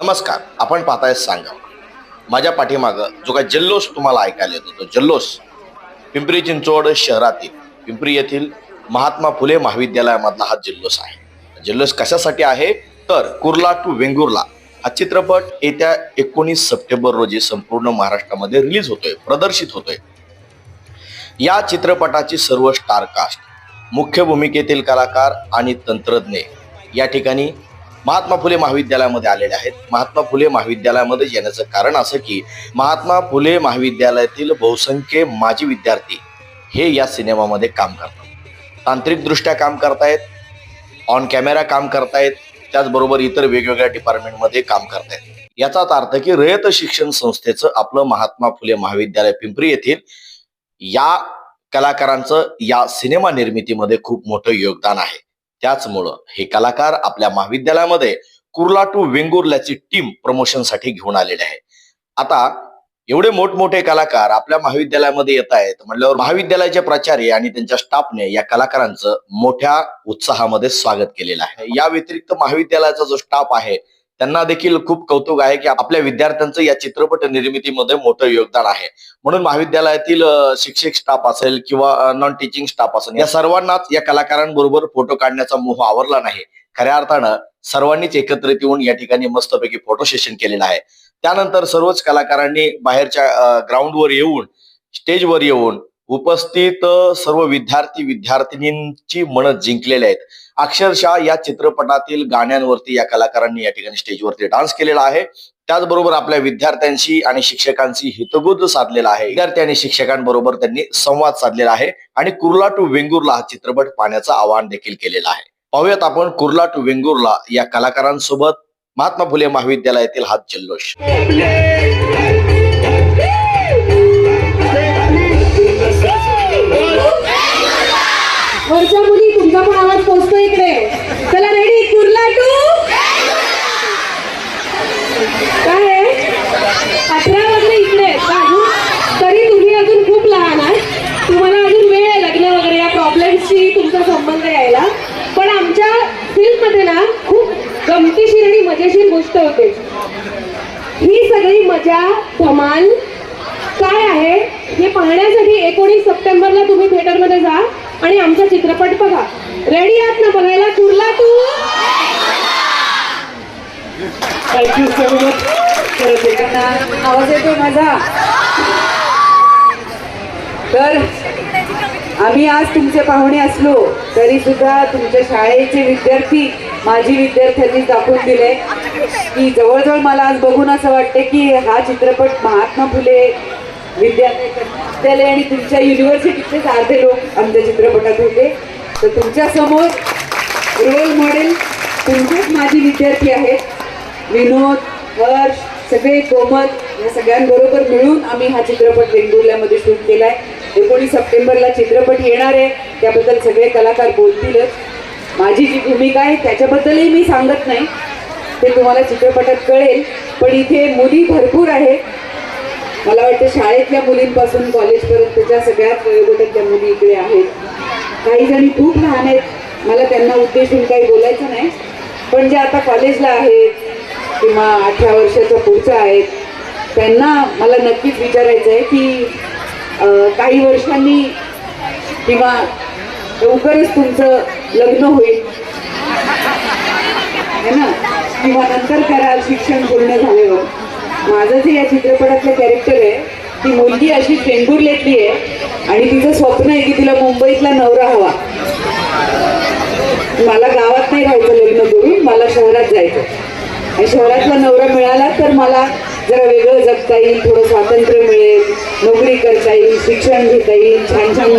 नमस्कार आपण पाहताय सांगा. माझ्या पाठीमागं जो काय जल्लोष तुम्हाला ऐकायला येतो तो जल्लोष पिंपरी चिंचवड शहरातील पिंपरी येथील महात्मा फुले महाविद्यालयामधला हा जल्लोष आहे. जल्लोष कशासाठी आहे? तर कुर्ला टू वेंगुर्ला हा चित्रपट येत्या एकोणीस सप्टेंबर रोजी संपूर्ण महाराष्ट्रामध्ये रिलीज होतोय प्रदर्शित होतोय. या चित्रपटाची सर्व स्टारकास्ट मुख्य भूमिकेतील कलाकार आणि तंत्रज्ञ या ठिकाणी महात्मा फुले महाविद्यालयामध्ये आलेले आहेत. महात्मा फुले महाविद्यालयामध्ये येण्याचं कारण असं की महात्मा फुले महाविद्यालयातील बहुसंख्य माजी विद्यार्थी हे या सिनेमामध्ये काम करतात. तांत्रिकदृष्ट्या काम करतायत ऑन कॅमेरा काम करतायत त्याचबरोबर इतर वेगवेगळ्या डिपार्टमेंटमध्ये काम करतायत. याचाच अर्थ की रयत शिक्षण संस्थेचं आपलं महात्मा फुले महाविद्यालय पिंपरी येथील या कलाकारांचं या सिनेमा निर्मितीमध्ये खूप मोठं योगदान आहे. त्याचमुळं हे कलाकार आपल्या महाविद्यालयामध्ये कुर्ला टू वेंगुर्ल्याची टीम प्रमोशनसाठी घेऊन आलेले आहे आता एवढे मोठमोठे कलाकार आपल्या महाविद्यालयामध्ये येत आहेत. म्हटल्यावर महाविद्यालयाचे प्राचार्य आणि त्यांच्या स्टाफने या कलाकारांचं मोठ्या उत्साहामध्ये स्वागत केलेलं आहे. या व्यतिरिक्त महाविद्यालयाचा जो स्टाफ आहे त्यांना देखील खूप कौतुक आहे की आपल्या विद्यार्थ्यांचं या चित्रपट निर्मितीमध्ये मोठं योगदान आहे. म्हणून महाविद्यालयातील शिक्षक स्टाफ असेल किंवा नॉन टीचिंग स्टाफ असेल या सर्वांनाच या कलाकारांबरोबर फोटो काढण्याचा मोह आवरला नाही. खऱ्या अर्थानं सर्वांनीच एकत्रित येऊन या ठिकाणी मस्तपैकी फोटो सेशन केलेलं आहे. त्यानंतर सर्वच कलाकारांनी बाहेरच्या ग्राउंडवर येऊन स्टेजवर येऊन उपस्थित सर्व विद्यार्थी विद्यार्थिनींची मनं जिंकलेले आहेत. अक्षरशः या चित्रपटातील गाण्यांवरती या कलाकारांनी या ठिकाणी स्टेजवरती डान्स केलेला आहे. त्याचबरोबर आपल्या विद्यार्थ्यांशी आणि शिक्षकांशी हितगुज साधलेला आहे. विद्यार्थी आणि शिक्षकांबरोबर त्यांनी संवाद साधलेला आहे आणि कुर्ला टू वेंगुर्ला हा चित्रपट पाहण्याचं आवाहन देखील केलेलं आहे. पाहूयात आपण कुर्ला टू वेंगुर्ला या कलाकारांसोबत महात्मा फुले महाविद्यालयातील हा जल्लोष. वरच्या मुली तुमचा पण आवाज पोचतो इकडे. चला रेडी कुर्ला टू. काय आहे? अठरा वाजले इकडे तरी तुम्ही अजून खूप लहान आहात. तुम्हाला अजून वेळ आहे लग्न वगैरे या प्रॉब्लेम्सशी तुमचा संबंध यायला. पण आमच्या फिल्ममध्ये ना खूप गमतीशीर आणि मजेशीर गोष्ट होते. ही सगळी मजा धमाल काय आहे हे पाहण्यासाठी एकोणीस सप्टेंबरला तुम्ही थिएटरमध्ये जा. आणि आमचा चित्रपट बघा. रेडी आहात ना बघायला? कुर्ला तू? थँक्यू सो मच परत आवाज येतोय माझा? तर आम्ही आज तुमचे पाहुणे असलो तरी सुद्धा तुमच्या शाळेचे विद्यार्थी माझी विद्यार्थ्यांनी दाखवून दिले. की जवळजवळ मला आज बघून असं वाटते की हा चित्रपट महात्मा फुले विद्यालय आणि तुमच्या युनिव्हर्सिटीचेच अर्धे लोक आमच्या चित्रपटात होते. तर तुमच्यासमोर रोल मॉडेल तुमचेच माझी विद्यार्थी आहेत. विनोद हर्ष सगळे कोमत या सगळ्यांबरोबर मिळून आम्ही हा चित्रपट वेंगुर्ल्यामध्ये शूट आहे एकोणीस सप्टेंबरला चित्रपट येणार आहे. त्याबद्दल सगळे कलाकार बोलतीलच. माझी जी भूमिका आहे त्याच्याबद्दलही मी सांगत नाही. ते तुम्हाला चित्रपटात कळेल. पण इथे मुली भरपूर आहेत. मला वाटतं शाळेतल्या मुलींपासून कॉलेजपर्यंतच्या सगळ्याच वयोगटातल्या मुली इकडे आहेत. काही जणी खूप लहान आहेत. मला त्यांना उद्देशून काही बोलायचं नाही. पण जे आता कॉलेजला आहेत किंवा अठरा वर्षाच्या पुढच्या आहेत त्यांना मला नक्कीच विचारायचं आहे की काही वर्षांनी किंवा लवकरच तुमचं लग्न होईल. है ना? किंवा नंतर कराल शिक्षण पूर्ण झाल्यावर. माझं जे या चित्रपटातलं कॅरेक्टर आहे ती मुलगी अशी वेंगुर्ल्यातली आहे आणि तिचं स्वप्न आहे की तिला मुंबईतला नवरा हवा. मला गावात नाही राहायचं लग्न करून मला शहरात जायचं. आणि शहरातला नवरा मिळाला तर मला जरा वेगळं जगता येईल थोडं स्वातंत्र्य मिळेल नोकरी करता येईल शिक्षण घेता येईल छान छान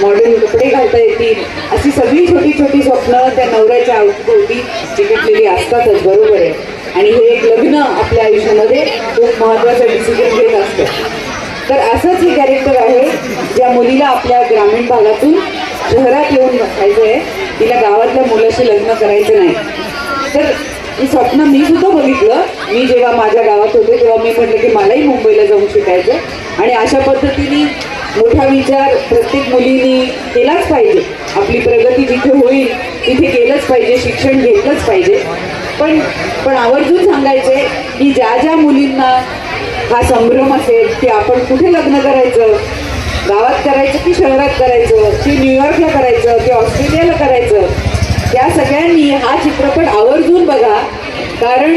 मॉडर्न कपडे घालता येतील. अशी सगळी छोटी छोटी स्वप्न त्या नवऱ्याच्या अवतीभोवती चिकटलेली असतातच बरोबर आहे. आणि हे एक लग्न आपल्या आयुष्यामध्ये खूप महत्त्वाचं डिसिजन घेत असतं. तर असंच हे कॅरेक्टर आहे ज्या मुलीला आपल्या ग्रामीण भागातून शहरात येऊन बसायचं आहे तिला गावातल्या मुलाशी लग्न करायचं नाही. तर ही स्वप्न मी सुद्धा बघितलं. मी जेव्हा माझ्या गावात होते तेव्हा मी म्हटलं की मलाही मुंबईला जाऊन शिकायचं आणि अशा पद्धतीने मोठा विचार प्रत्येक मुलीने केलाच पाहिजे. आपली प्रगती जिथे होईल तिथे केलंच पाहिजे शिक्षण घेतलंच पाहिजे. पण पण आवर्जून सांगायचे की ज्या ज्या मुलींना हा संभ्रम असेल की आपण कुठे लग्न करायचं? गावात करायचं की शहरात करायचं? की न्यूयॉर्कला करायचं? की ऑस्ट्रेलियाला करायचं? त्या सगळ्यांनी हा चित्रपट आवर्जून बघा. कारण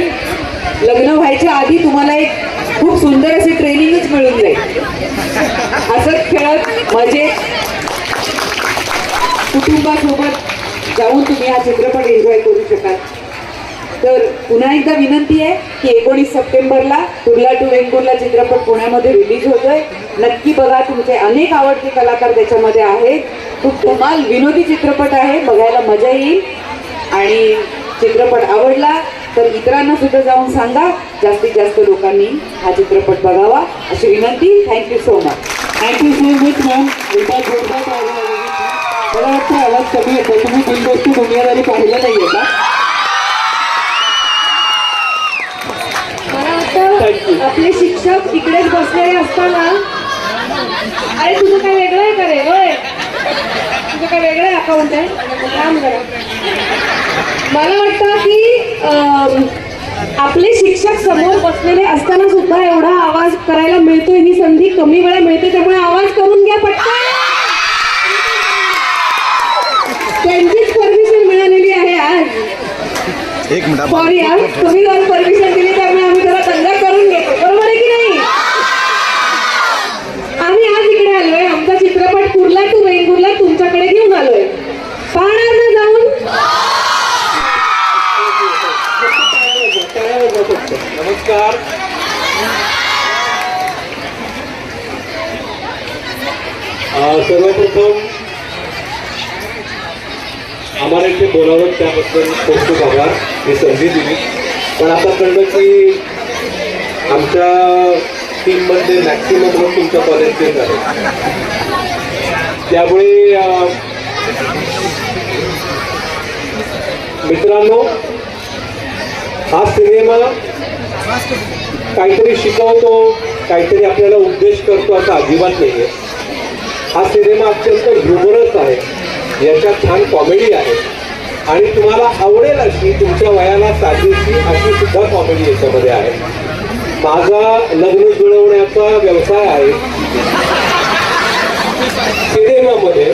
लग्न व्हायच्या आधी तुम्हाला एक खूप सुंदर असे ट्रेनिंगच मिळून जाईल. असंच खेळत मजेत कुटुंबासोबत जाऊन तुम्ही हा चित्रपट एन्जॉय करू शकाल. तर पुन्हा एकदा विनंती आहे की एकोणीस सप्टेंबरला कुर्ला टू वेंगुर्ला चित्रपट पुण्यामध्ये रिलीज होतोय. नक्की बघा तुमचे अनेक आवडते कलाकार त्याच्यामध्ये आहेत. खूप धमाल विनोदी चित्रपट आहे बघायला मजा येईल. आणि चित्रपट आवडला तर इतरांना सुद्धा जाऊन सांगा. जास्तीत जास्त लोकांनी हा चित्रपट बघावा. अशी विनंती. Thank you so much thank you so much ma'am एकदा मला वाटतं आवाज कमी येतो तुम्ही बिनदोस्त दुनियादारी पाहिलं नाहीये का? आपले शिक्षक इकडेच बसलेले असताना अरे तुझं काय वेगळं आहे का रे? होय. तुझं काय वेगळं अकाउंट आहे? काम करा मला वाटतं की आपले शिक्षक समोर बसलेले असताना सुद्धा एवढा आवाज करायला मिळतोय. ही संधी कमी वेळा मिळते त्यामुळे आवाज करून घ्या पटकन. त्यांचीच परमिशन मिळालेली आहे आज. एक मिनिट सॉरी यार तुम्ही परमिशन दिली त्यामुळे आम्ही जरा दंगा करून घेतो बरोबर आहे की नाही आम्ही आज इकडे आलोय आमचा चित्रपट कुर्ला टू वेंगुर्ला तुमच्याकडे घेऊन आलोय पाहणार ना जाऊन टाळ्या वाजवा फक्त. नमस्कार अं, सर्वप्रथम आम्हाला बोलावलं त्याबद्दल खूप खूप आभार. ही संधी दिली. पण आता कळलं की आमच्या टीममध्ये मॅक्सिमम लोक तुमच्या कॉलेजचे झाले. त्यामुळे मित्रांनो हा सिनेमा काहीतरी शिकवतो काहीतरी आपल्याला उद्देश करतो असा अजिबात नाही आहे हा सिनेमा अत्यंत ह्युमरस आहे. याच्यात छान कॉमेडी आहे. आणि तुम्हाला आवडेल अशी तुमच्या वयाला साजेशी अशी सुद्धा कॉमेडी याच्यामध्ये आहे. माझा लग्न जुळवण्याचा व्यवसाय आहे. सिनेमामध्ये.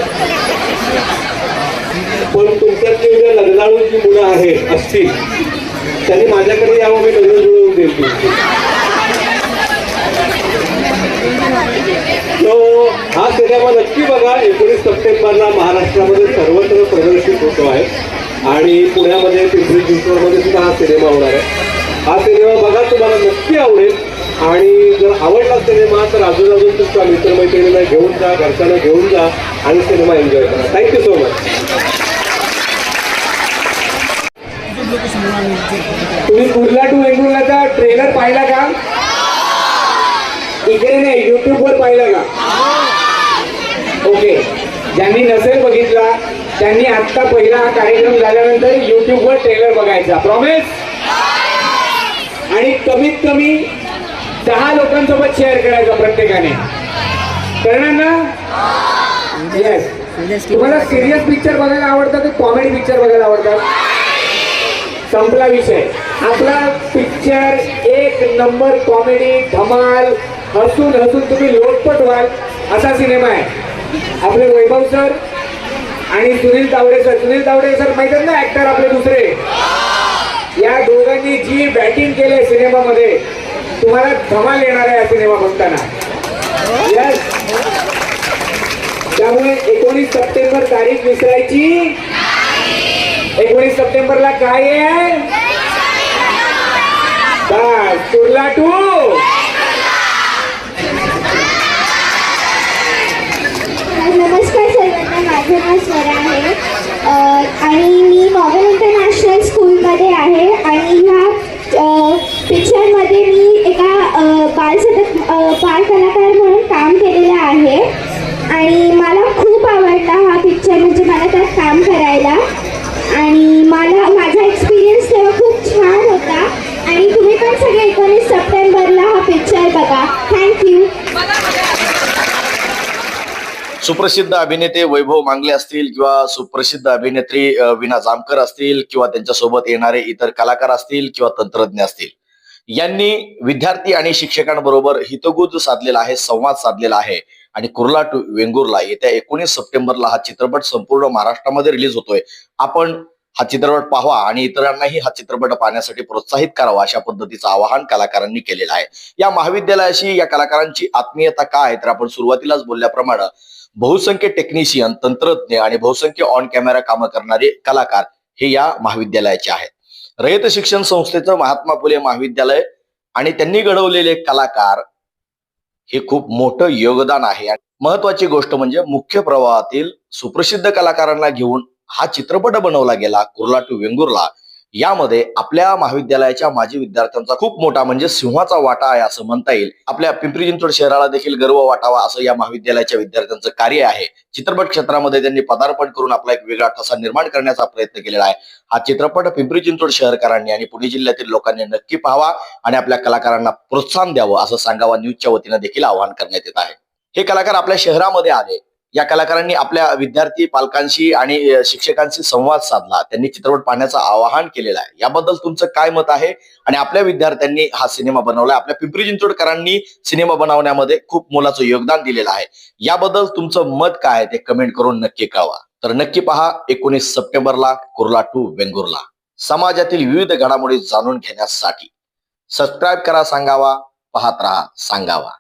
पण तुमच्यातली उद्या लग्नाळू जी मुलं आहेत असतील त्यांनी माझ्याकडे यावं मी लग्न जुळवून देईल तुमची. हा सिनेमा नक्की बघा. एकोणीस सप्टेंबरला महाराष्ट्रामध्ये सर्वत्र प्रदर्शित होतो आहे. आणि पुण्यामध्ये पिंपरी चिंचवडमध्ये सुद्धा हा सिनेमा होणार आहे. हा सिनेमा बघा तुम्हाला नक्की आवडेल. आणि जर आवडला सिनेमा तर अजून अजून तुमच्या मित्रमैत्रिणींना घेऊन जा घरच्यांना घेऊन जा आणि सिनेमा एन्जॉय करा. थँक्यू सो मच तुम्ही कुर्ला टू वेंगुर्ल्याचा ट्रेलर पाहिला का? इकडे नाही युट्यूबवर पाहिला का? ओके ज्यांनी नसेल बघितला त्यांनी आत्ता पहिला हा कार्यक्रम झाल्यानंतर युट्यूबवर ट्रेलर बघायचा प्रॉमिस आणि कमीत कमी दहा लोकांसोबत शेअर करायचा प्रत्येकाने. करणार ना? येस तुम्हाला सिरियस पिक्चर बघायला आवडतं की कॉमेडी पिक्चर बघायला आवडतात संपला विषय. आपला पिक्चर एक नंबर कॉमेडी धमाल हसून हसून तुम्ही लोटपट व्हाल असा सिनेमा आहे. आपले वैभव सर आणि सुनील तावडे सर सुनील तावडे सर माहितात ना ऍक्टर आपले दुसरे? या दोघांनी जी बॅटिंग केली सिनेमामध्ये तुम्हाला धमाल येणार आहे हा सिनेमा बघताना. यस त्यामुळे एकोणीस सप्टेंबर तारीख विसरायची. एकोणीस सप्टेंबरला काय आहे? टू नमस्कार सर्वांना माझं नाव स्वरा आहे. आणि मी मॉडर्न इंटरनॅशनल स्कूलमध्ये आहे आणि ह्या पिक्चरमध्ये मी एका बालसदक बाल कलाकार म्हणून काम केलेलं आहे. आणि मला खूप आवडला हा पिक्चर म्हणजे मला त्यात काम करायला. आणि मला माझा एक्सपिरियन्स तेव्हा खूप छान होता. आणि तुम्ही पण सगळे एकोणीस सप्टेंबर हा पिक्चर बघा थँक्यू सुप्रसिद्ध अभिनेते वैभव मांगले असतील किंवा सुप्रसिद्ध अभिनेत्री विना जामकर असतील किंवा त्यांच्यासोबत येणारे इतर कलाकार असतील किंवा तंत्रज्ञ असतील. यांनी विद्यार्थी आणि शिक्षकांबरोबर हितगुज साधलेला आहे संवाद साधलेला आहे आणि कुर्ला टू वेंगुर्ला येत्या एकोणीस सप्टेंबरला हा चित्रपट संपूर्ण महाराष्ट्रामध्ये रिलीज होतोय. आपण हा चित्रपट पाहावा आणि इतरांनाही हा चित्रपट पाहण्यासाठी प्रोत्साहित करावा अशा पद्धतीचं आवाहन कलाकारांनी केलेलं आहे. या महाविद्यालयाशी या कलाकारांची आत्मीयता काय तर आपण सुरुवातीलाच बोलल्याप्रमाणे बहुसंख्य टेक्निशियन तंत्रज्ञ आणि बहुसंख्य ऑन कॅमेरा कामं करणारे कलाकार हे या महाविद्यालयाचे आहेत. रयत शिक्षण संस्थेचं महात्मा फुले महाविद्यालय आणि त्यांनी घडवलेले कलाकार हे खूप मोठं योगदान आहे. महत्वाची गोष्ट म्हणजे मुख्य प्रवाहातील सुप्रसिद्ध कलाकारांना घेऊन हा चित्रपट बनवला गेला कुर्ला टू वेंगुर्ला. यामध्ये आपल्या महाविद्यालयाच्या माजी विद्यार्थ्यांचा खूप मोठा म्हणजे सिंहाचा वाटा आहे असं म्हणता येईल. आपल्या पिंपरी चिंचवड शहराला देखील गर्व वाटावा असं या महाविद्यालयाच्या विद्यार्थ्यांचं कार्य आहे. चित्रपट क्षेत्रामध्ये त्यांनी पदार्पण करून आपला एक वेगळा ठसा निर्माण करण्याचा प्रयत्न केलेला आहे. हा चित्रपट पिंपरी चिंचवड शहरकरांनी आणि पुणे जिल्ह्यातील लोकांनी नक्की पाहावा आणि आपल्या कलाकारांना प्रोत्साहन द्यावं असं सांगावा न्यूजच्या वतीनं देखील आवाहन करण्यात येत आहे. हे कलाकार आपल्या शहरामध्ये आले. या कलाकारांनी आपल्या विद्यार्थी पालकांशी आणि शिक्षकांशी संवाद साधला. त्यांनी चित्रपट पाहण्याचं आवाहन केलेलं आहे. याबद्दल तुमचं काय मत आहे? आणि आपल्या विद्यार्थ्यांनी हा सिनेमा बनवलाय. आपल्या पिंपरी चिंचवडकरांनी सिनेमा बनवण्यामध्ये खूप मोलाचं योगदान दिलेलं आहे. याबद्दल तुमचं मत काय आहे ते कमेंट करून नक्की कळवा. तर नक्की पहा एकोणीस सप्टेंबरला कुर्ला टू वेंगुर्ला. समाजातील विविध घडामोडी जाणून घेण्यासाठी. सबस्क्राईब करा सांगावा. पाहत राहा सांगावा.